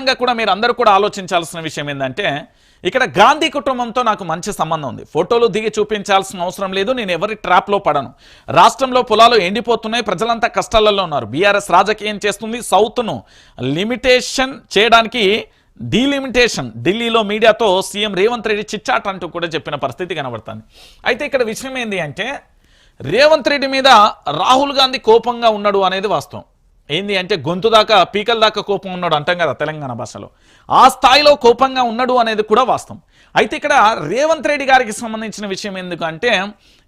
ముఖ్యంగా కూడా మీరు అందరూ కూడా ఆలోచించాల్సిన విషయం ఏంటంటే ఇక్కడ గాంధీ కుటుంబంతో నాకు మంచి సంబంధం ఉంది. ఫోటోలు దిగి చూపించాల్సిన అవసరం లేదు నేను ఎవరి ట్రాప్లో పడను. రాష్ట్రంలో పొలాలు ఎండిపోతున్నాయి ప్రజలంతా కష్టాలలో ఉన్నారు. బీఆర్ఎస్ రాజకీయం చేస్తుంది. సౌత్ను లిమిటేషన్ చేయడానికి డీలిమిటేషన్ ఢిల్లీలో మీడియాతో సీఎం రేవంత్ రెడ్డి చిచ్చాట్ అంటూ కూడా చెప్పిన పరిస్థితి కనబడుతుంది. అయితే ఇక్కడ విషయం ఏంటి అంటే రేవంత్ రెడ్డి మీద రాహుల్ గాంధీ కోపంగా ఉన్నాడు అనేది వాస్తవం. ఏంది అంటే గొంతు దాకా పీకల దాకా కోపం ఉన్నాడు అంటాం కదా తెలంగాణ భాషలో. ఆ స్థాయిలో కోపంగా ఉన్నాడు అనేది కూడా వాస్తవం. అయితే ఇక్కడ రేవంత్ రెడ్డి గారికి సంబంధించిన విషయం ఎందుకంటే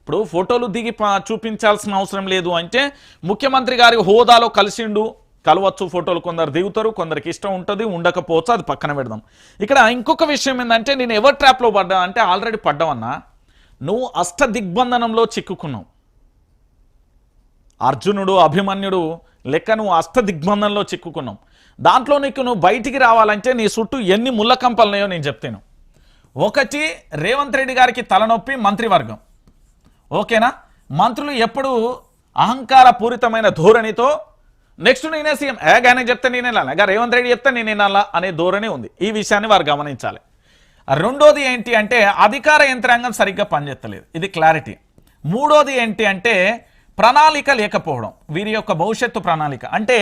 ఇప్పుడు ఫోటోలు దిగి చూపించాల్సిన అవసరం లేదు అంటే ముఖ్యమంత్రి గారి హోదాలో కలిసిండు కలవచ్చు ఫోటోలు కొందరు దిగుతారు కొందరికి ఇష్టం ఉంటుంది ఉండకపోవచ్చు అది పక్కన పెడదాం. ఇక్కడ ఇంకొక విషయం ఏంటంటే నేను ఎవరి ట్రాప్లో పడ్డా అంటే ఆల్రెడీ పడ్డావన్నా నువ్వు అష్ట దిగ్బంధనంలో చిక్కుకున్నావు. అర్జునుడు అభిమన్యుడు లెక్క నువ్వు అష్టదిగ్బంధంలో చిక్కుకున్నావు దాంట్లో నీకు నువ్వు బయటికి రావాలంటే నీ చుట్టూ ఎన్ని ముళ్ళకంపలున్నాయో నేను చెప్తాను. ఒకటి రేవంత్ రెడ్డి గారికి తలనొప్పి మంత్రివర్గం. ఓకేనా? మంత్రులు ఎప్పుడు అహంకార పూరితమైన ధోరణితో నెక్స్ట్ నేనే సీఎం. ఏగానే చెప్తే నేనే గా రేవంత్ రెడ్డి చెప్తే నేనే నాలా అనే ధోరణి ఉంది. ఈ విషయాన్ని వారు గమనించాలి. రెండోది ఏంటి అంటే అధికార యంత్రాంగం సరిగ్గా పనిచేస్తలేదు ఇది క్లారిటీ. మూడోది ఏంటి అంటే ప్రణాళిక లేకపోవడం వీరి యొక్క భవిష్యత్తు ప్రణాళిక. అంటే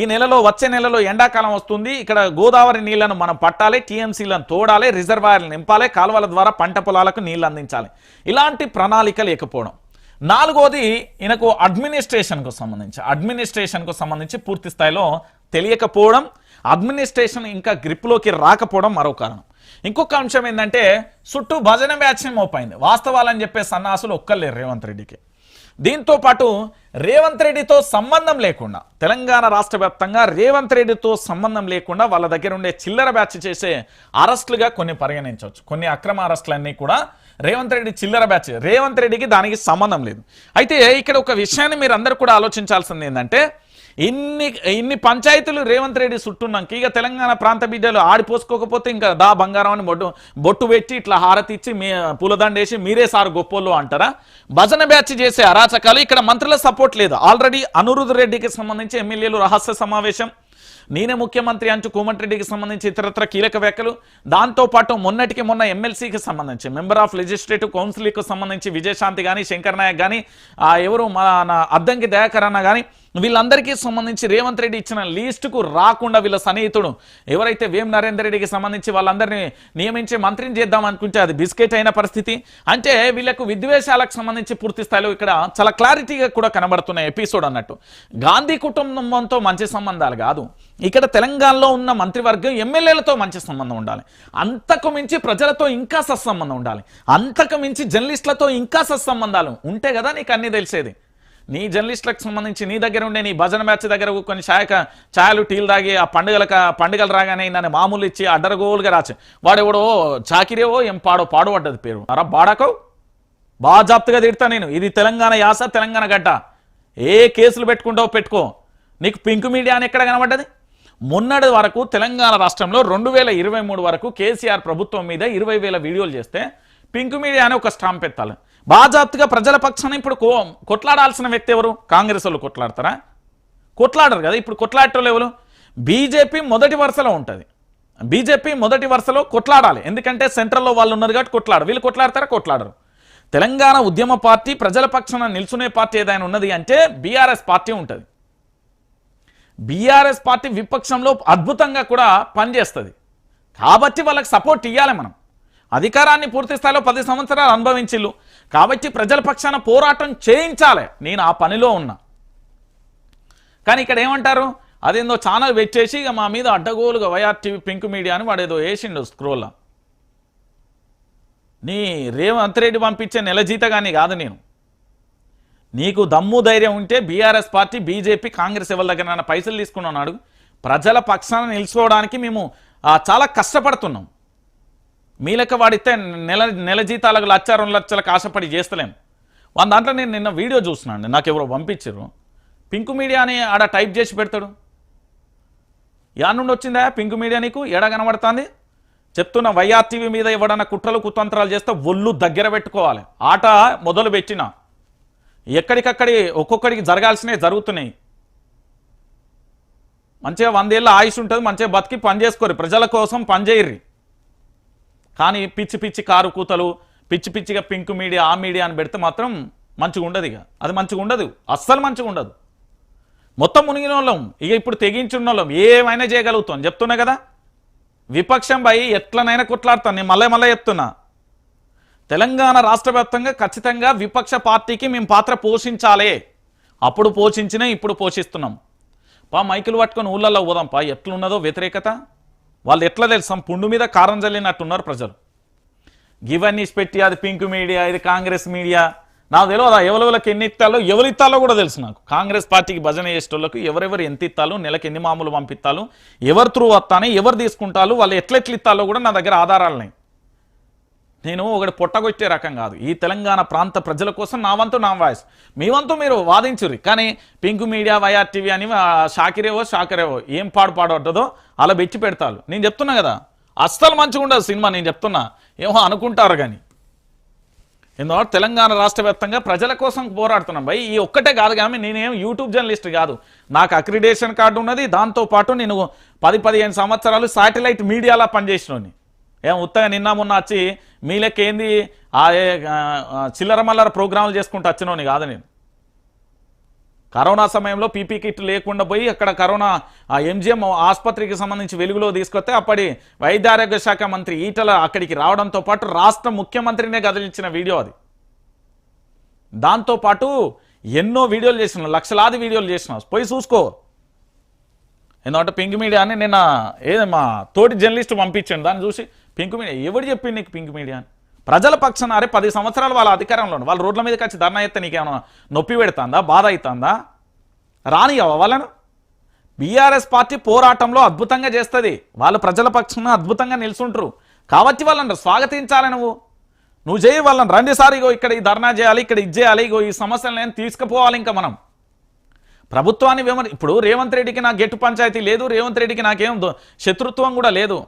ఈ నెలలో వచ్చే నెలలో ఎండాకాలం వస్తుంది ఇక్కడ గోదావరి నీళ్ళను మనం పట్టాలి టీఎంసీలను తోడాలి రిజర్వాయర్లు నింపాలి కాలువల ద్వారా పంట పొలాలకు నీళ్ళు అందించాలి. ఇలాంటి ప్రణాళిక లేకపోవడం. నాలుగోది ఈయనకు అడ్మినిస్ట్రేషన్కు సంబంధించి అడ్మినిస్ట్రేషన్కు సంబంధించి పూర్తి స్థాయిలో తెలియకపోవడం అడ్మినిస్ట్రేషన్ ఇంకా గ్రిప్లోకి రాకపోవడం మరో కారణం. ఇంకొక అంశం ఏంటంటే చుట్టూ భజన బ్యాచ్ని మోపైంది. వాస్తవాలని చెప్పే సన్నాసులు ఒక్కలేరు రేవంత్ రెడ్డికి. దీంతో పాటు రేవంత్ రెడ్డితో సంబంధం లేకుండా తెలంగాణ రాష్ట్ర వ్యాప్తంగా రేవంత్ రెడ్డితో సంబంధం లేకుండా వాళ్ళ దగ్గర ఉండే చిల్లర బ్యాచ్ చేసే అరెస్టులుగా కొన్ని పరిగణించవచ్చు. కొన్ని అక్రమ అరెస్టులన్నీ కూడా రేవంత్ రెడ్డి చిల్లర బ్యాచ్ రేవంత్ రెడ్డికి దానికి సంబంధం లేదు. అయితే ఇక్కడ ఒక విషయాన్ని మీరు అందరూ కూడా ఆలోచించాల్సింది ఏంటంటే ఇన్ని ఇన్ని పంచాయతీలు రేవంత్ రెడ్డి చుట్టున్నాక ఇక తెలంగాణ ప్రాంత బిడ్డలు ఆడిపోసుకోకపోతే ఇంకా దా బంగారం అని బొట్టు బొట్టు పెట్టి ఇట్లా హారతి ఇచ్చి మీ పూలదండేసి మీరే సార్ గొప్పోళ్ళు అంటారా? భజన బ్యాచ్ చేసే అరాచకాలు ఇక్కడ మంత్రుల సపోర్ట్ లేదు. ఆల్రెడీ అనురుద్ రెడ్డికి సంబంధించి ఎమ్మెల్యేలు రహస్య సమావేశం. నేనే ముఖ్యమంత్రి అంటూ కోమటిరెడ్డికి సంబంధించి ఇతరత్ర కీలక వ్యాఖ్యలు. దాంతోపాటు మొన్నటికి మొన్న ఎమ్మెల్సీకి సంబంధించి మెంబర్ ఆఫ్ లెజిస్లేటివ్ కౌన్సిల్కి సంబంధించి విజయశాంతి కానీ శంకర్ నాయక్ కానీ ఎవరు మన అద్దంకి దయాకర్ అన్న కానీ వీళ్ళందరికీ సంబంధించి రేవంత్ రెడ్డి ఇచ్చిన లీస్టుకు రాకుండా వీళ్ళ సన్నిహితుడు ఎవరైతే వేం నరేందర్ రెడ్డికి సంబంధించి వాళ్ళందరినీ నియమించి మంత్రిని చేద్దాం అనుకుంటే అది బిస్కెట్ అయిన పరిస్థితి. అంటే వీళ్ళకు విద్వేషాలకు సంబంధించి పూర్తి స్థాయిలో ఇక్కడ చాలా క్లారిటీగా కూడా కనబడుతున్న ఎపిసోడ్ అన్నట్టు. గాంధీ కుటుంబంతో మంచి సంబంధాలు కాదు. ఇక్కడ తెలంగాణలో ఉన్న మంత్రివర్గం ఎమ్మెల్యేలతో మంచి సంబంధం ఉండాలి. అంతకు మించి ప్రజలతో ఇంకా సత్సంబంధం ఉండాలి. అంతకు మించి జర్నలిస్టులతో ఇంకా సత్సంబంధాలు ఉంటే కదా నీకు అన్నీ తెలిసేది. నీ జర్నలిస్టులకు సంబంధించి నీ దగ్గర ఉండే నీ భజన మ్యాచ్ దగ్గర కొన్ని ఛాయక ఛాయలు టీలు తాగి ఆ పండుగలకు పండుగలు రాగానే నన్ను మామూలు ఇచ్చి అడ్డరగోలుగా రాచు. వాడెవడో చాకిరేవో ఏం పాడో పాడుపడ్డది పేరు. అరా బాడకో? బాగా జాప్తుగా తిడతా నేను. ఇది తెలంగాణ యాస తెలంగాణ గడ్డ. ఏ కేసులు పెట్టుకుంటావో పెట్టుకో. నీకు పింక్ మీడియా అని ఎక్కడ కనబడ్డది? మొన్నటి వరకు తెలంగాణ రాష్ట్రంలో రెండు వేల ఇరవై మూడు వరకు కేసీఆర్ ప్రభుత్వం మీద ఇరవై వేల వీడియోలు చేస్తే పింక్ మీడియా అని ఒక స్టాంప్ ఎత్తాలి. బాజాప్తిగా ప్రజల పక్షాన ఇప్పుడు కో కొట్లాడాల్సిన వ్యక్తి ఎవరు? కాంగ్రెస్ వాళ్ళు కొట్లాడతారా? కొట్లాడరు కదా ఇప్పుడు కొట్లాడటోళ్ళు ఎవరు? బీజేపీ మొదటి వరుసలో ఉంటుంది. బీజేపీ మొదటి వరుసలో కొట్లాడాలి. ఎందుకంటే సెంట్రల్లో వాళ్ళు ఉన్నారు కాబట్టి కొట్లాడు వీళ్ళు కొట్లాడతారా? కొట్లాడరు. తెలంగాణ ఉద్యమ పార్టీ ప్రజల పక్షాన నిల్చునే పార్టీ ఏదైనా ఉన్నది అంటే బీఆర్ఎస్ పార్టీ ఉంటుంది. బీఆర్ఎస్ పార్టీ విపక్షంలో అద్భుతంగా కూడా పనిచేస్తుంది. కాబట్టి వాళ్ళకి సపోర్ట్ ఇవ్వాలి మనం. అధికారాన్ని పూర్తి స్థాయిలో పది సంవత్సరాలు అనుభవించిల్లు కాబట్టి ప్రజల పక్షాన పోరాటం చేయించాలి. నేను ఆ పనిలో ఉన్నా. కానీ ఇక్కడ ఏమంటారు? అదేందో ఛానల్ పెట్టేసి ఇక మా మీద అడ్డగోలుగా వైఆర్ టీవీ పింక్ మీడియా అని వాడు ఏదో వేసిండు స్క్రోల్లో. నీ రేవంత్ రెడ్డి పంపించే నెల జీతగాని కాదు నేను. నీకు దమ్ము ధైర్యం ఉంటే బీఆర్ఎస్ పార్టీ బీజేపీ కాంగ్రెస్ ఎవరి దగ్గర నన్ను పైసలు తీసుకున్నాడు ప్రజల పక్షాన నిలుచుకోవడానికి మేము చాలా కష్టపడుతున్నాం. మీ లెక్క వాడితే నెల నెల జీతాలకు లక్ష రెండు లక్షలకు ఆశపడి చేస్తలేం. వాళ్ళ దాంట్లో నేను నిన్న వీడియో చూస్తున్నాను నాకు ఎవరో పంపించారు పింక్ మీడియా అని ఆడ టైప్ చేసి పెడతాడు. యా నుండి వచ్చిందా? పింక్ మీడియా నీకు? ఎడ కనబడుతుంది? చెప్తున్న వైఆర్టీవీ మీద ఎవడన్నా కుట్రలు కుతంత్రాలు చేస్తే ఒళ్ళు దగ్గర పెట్టుకోవాలి. ఆట మొదలు పెట్టిన. ఎక్కడికక్కడి ఒక్కొక్కడికి జరగాల్సినవి జరుగుతున్నాయి. మంచిగా వందేళ్ళ ఆయుష్ ఉంటుంది మంచిగా బతికి పనిచేసుకోరు ప్రజల కోసం పనిచేయర్రి కానీ పిచ్చి పిచ్చి కారు కూతలు పిచ్చి పిచ్చిగా పింక్ మీడియా ఆ మీడియా అని పెడితే మాత్రం మంచిగా ఉండదు ఇక. అది మంచిగా ఉండదు. అస్సలు మంచిగా ఉండదు. మొత్తం మునిగిన వాళ్ళం ఇక ఇప్పుడు తెగించున్న వాళ్ళం ఏమైనా చేయగలుగుతాం. చెప్తున్నా కదా? విపక్షం పై ఎట్లనైనా కొట్లాడతాను. నేను మళ్ళీ మళ్ళీ చెప్తున్నా. తెలంగాణ రాష్ట్ర వ్యాప్తంగా ఖచ్చితంగా విపక్ష పార్టీకి మేము పాత్ర పోషించాలే. అప్పుడు పోషించినా ఇప్పుడు పోషిస్తున్నాం. పా మైకులు పట్టుకొని ఊళ్ళల్లో పోదాం. పా ఎట్లున్నదో వ్యతిరేకత. వాళ్ళు ఎట్లా తెలుసాం? పుండు మీద కారం చల్లినట్టున్నారు ప్రజలు. గివన్నీ పెట్టి అది పింక్ మీడియా ఇది కాంగ్రెస్ మీడియా నాకు తెలియదు ఎవరెవరికి ఎన్ని ఇత్తాలో ఎవరు ఇత్తాలో కూడా తెలుసు నాకు. కాంగ్రెస్ పార్టీకి భజన చేసేటోళ్ళకు ఎవరెవరు ఎంత ఇత్తాలు నెలకు ఎన్ని మామూలు పంపిస్తాలో ఎవరు త్రూ వస్తాను ఎవరు తీసుకుంటాలో వాళ్ళు ఎట్లెట్లు ఇత్తాలో కూడా నా దగ్గర ఆధారాలు ఉన్నాయి నేను ఒకటి పొట్టగొట్టే రకం కాదు. ఈ తెలంగాణ ప్రాంత ప్రజల కోసం నా వంతు నా వాయిస్. మీ వంతు మీరు వాదించుర్రి. కానీ పింక్ మీడియా వైఆర్ టీవీ అని షాకిరేవో షాకిరేవో ఏం పాడు పాడబడ్డదో అలా బెచ్చి పెడతారు. నేను చెప్తున్నా కదా. అస్సలు మంచిగా ఉండదు సినిమా నేను చెప్తున్నా. ఏమో అనుకుంటారు కానీ. ఎందుకంటే తెలంగాణ రాష్ట్ర వ్యాప్తంగా ప్రజల కోసం పోరాడుతున్నాం. భయ్ ఈ ఒక్కటే కాదు కానీ నేనేం యూట్యూబ్ జర్నలిస్ట్ కాదు. నాకు అక్రిడేషన్ కార్డు ఉన్నది. దాంతో పాటు నేను పది పదిహేను సంవత్సరాలు శాటిలైట్ మీడియాలో పనిచేసినోని ఏం ఉత్తగా నిన్న మొన్న వచ్చి మీ లెక్క ఏంది? ఆ చిల్లర మల్లర ప్రోగ్రాంలు చేసుకుంటూ వచ్చినోని కాదు నేను. కరోనా సమయంలో పీపీ కిట్ లేకుండా పోయి అక్కడ కరోనా ఎంజిఎం ఆసుపత్రికి సంబంధించి వెలుగులో తీసుకొస్తే అప్పటి వైద్యారోగ్య శాఖ మంత్రి ఈటల అక్కడికి రావడంతో పాటు రాష్ట్ర ముఖ్యమంత్రినే కదిలించిన వీడియో అది. దాంతోపాటు ఎన్నో వీడియోలు చేసిన లక్షలాది వీడియోలు చేసిన. పోయి చూసుకో. ఎందుకంటే పింక్ మీడియా అని నిన్న ఏదో మా తోటి జర్నలిస్ట్ పంపించాను దాన్ని చూసి పింక్ మీడియా ఎవడు చెప్పింది నీకు పింక్ మీడియా అని? ప్రజల పక్షాన అరే పది సంవత్సరాలు వాళ్ళ అధికారంలో ఉన్నారు. వాళ్ళ రోడ్ల మీదకి వచ్చి ధర్నా ఎత్తే నీకేమైనా నొప్పి పెడుతుందా బాధ అవుతుందా? రానియవా వాళ్ళను? బీఆర్ఎస్ పార్టీ పోరాటంలో అద్భుతంగా చేస్తుంది. వాళ్ళు ప్రజల పక్షాన అద్భుతంగా నిల్చుంటారు కాబట్టి వాళ్ళని స్వాగతించాలి నువ్వు. నువ్వు చేయి వాళ్ళని. రెండుసారి ఇగో ఇక్కడ ఈ ధర్నా చేయాలి ఇక్కడ ఇది చేయాలి ఇగో ఈ సమస్యలను నేను తీసుకుపోవాలి ఇంకా మనం? ప్రభుత్వాన్ని విమర్ ఇప్పుడు రేవంత్ రెడ్డికి నా గెట్టు పంచాయతీ లేదు రేవంత్ రెడ్డికి నాకేం శత్రుత్వం కూడా లేదు.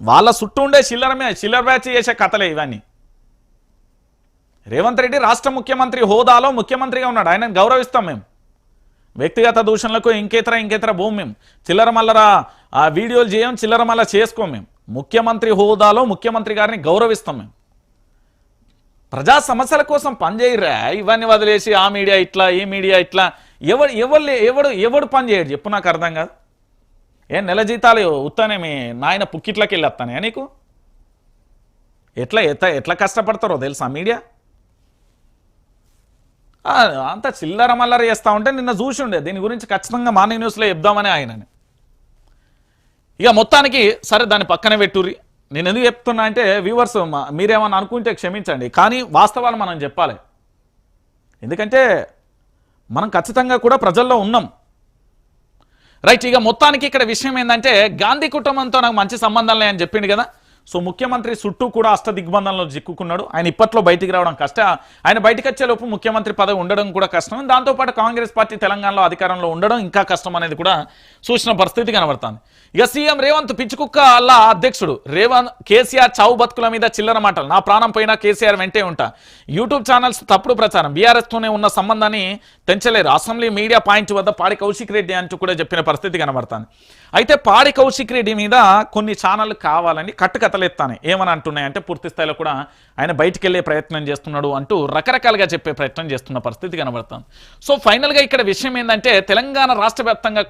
వాళ్ళ చుట్టూ ఉండే చిల్లరమే చిల్లర బ్యాచ్ చేసే కథలే ఇవన్నీ. రేవంత్ రెడ్డి రాష్ట్ర ముఖ్యమంత్రి హోదాలో ముఖ్యమంత్రిగా ఉన్నాడు. ఆయనను గౌరవిస్తాం మేము. వ్యక్తిగత దూషణలకు ఇంకేతర ఇంకేతర భూమి మేము చిల్లర ఆ వీడియోలు చేయం చిల్లర మల్ల చేసుకోం మేము ముఖ్యమంత్రి హోదాలో ముఖ్యమంత్రి గారిని గౌరవిస్తాం మేము ప్రజా సమస్యల కోసం పనిచేయరా? ఇవన్నీ వదిలేసి ఆ మీడియా ఇట్లా ఈ మీడియా ఇట్లా. ఎవడు ఎవరు ఎవడు ఎవడు పనిచేయడు చెప్పు నాకు అర్థం కాదు. ఏ నెల జీతాలు ఉత్తానే మీ నాయన పుక్కిట్లకి వెళ్ళొస్తానే నీకు? ఎట్లా ఎట్లా ఎట్లా కష్టపడతారో తెలుసా మీడియా? అంత చిల్లర మల్లర చేస్తూ ఉంటే నిన్న చూసి ఉండే దీని గురించి ఖచ్చితంగా మార్నింగ్ న్యూస్లో చెప్దామని ఆయనని. ఇక మొత్తానికి సరే దాన్ని పక్కన పెట్టుర్రి. నేను ఎందుకు చెప్తున్నా అంటే వ్యూవర్స్ మీరేమన్నా అనుకుంటే క్షమించండి కానీ వాస్తవాలు మనం చెప్పాలి. ఎందుకంటే మనం ఖచ్చితంగా కూడా ప్రజల్లో ఉన్నాం. రైట్ ఇక మొత్తానికి ఇక్కడ విషయం ఏంటంటే గాంధీ కుటుంబంతో నాకు మంచి సంబంధం లేని చెప్పిండు కదా. సో ముఖ్యమంత్రి చుట్టూ కూడా అష్ట దిగ్బంధంలో చిక్కుకున్నాడు. ఆయన ఇప్పట్లో బయటికి రావడం కష్టం. ఆయన బయటకు వచ్చేలోపు ముఖ్యమంత్రి పదవి ఉండడం కూడా కష్టం. దాంతోపాటు కాంగ్రెస్ పార్టీ తెలంగాణలో అధికారంలో ఉండడం ఇంకా కష్టం అనేది కూడా సూచన పరిస్థితి కనబడుతుంది. ఇక సీఎం రేవంత్ పిచ్చుకుక్క అల్లా అధ్యక్షుడు. రేవంత్ కేసీఆర్ చావు బతుకుల మీద చిల్లర మాటలు. నా ప్రాణం పోయినా కేసీఆర్ వెంటే ఉంటా. యూట్యూబ్ ఛానల్స్ తప్పుడు ప్రచారం. బీఆర్ఎస్తోనే ఉన్న సంబంధాన్ని తెంచలేరు. అసెంబ్లీ మీడియా పాయింట్ వద్ద పాడి కౌశిక్ రెడ్డి అంటూ కూడా చెప్పిన పరిస్థితి కనబడుతుంది. అయితే పాడి కౌశిక్ రెడ్డి మీద కొన్ని ఛానళ్ళు కావాలని కట్టుకథలెత్తాను ఏమని అంటున్నాయంటే పూర్తి స్థాయిలో కూడా ఆయన బయటికి వెళ్ళే ప్రయత్నం చేస్తున్నాడు అంటూ రకరకాలుగా చెప్పే ప్రయత్నం చేస్తున్న పరిస్థితి కనబడుతుంది. సో ఫైనల్గా ఇక్కడ విషయం ఏంటంటే తెలంగాణ రాష్ట్ర వ్యాప్తంగా